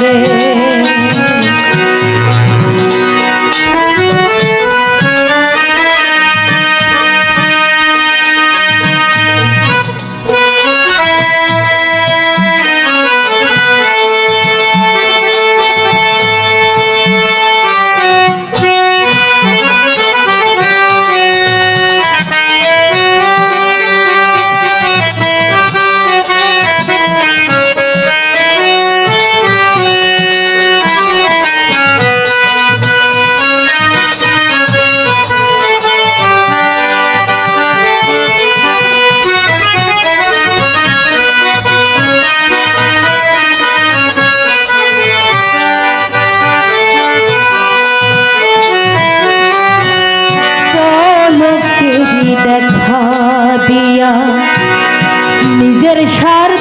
রে দিয়া নিজের সার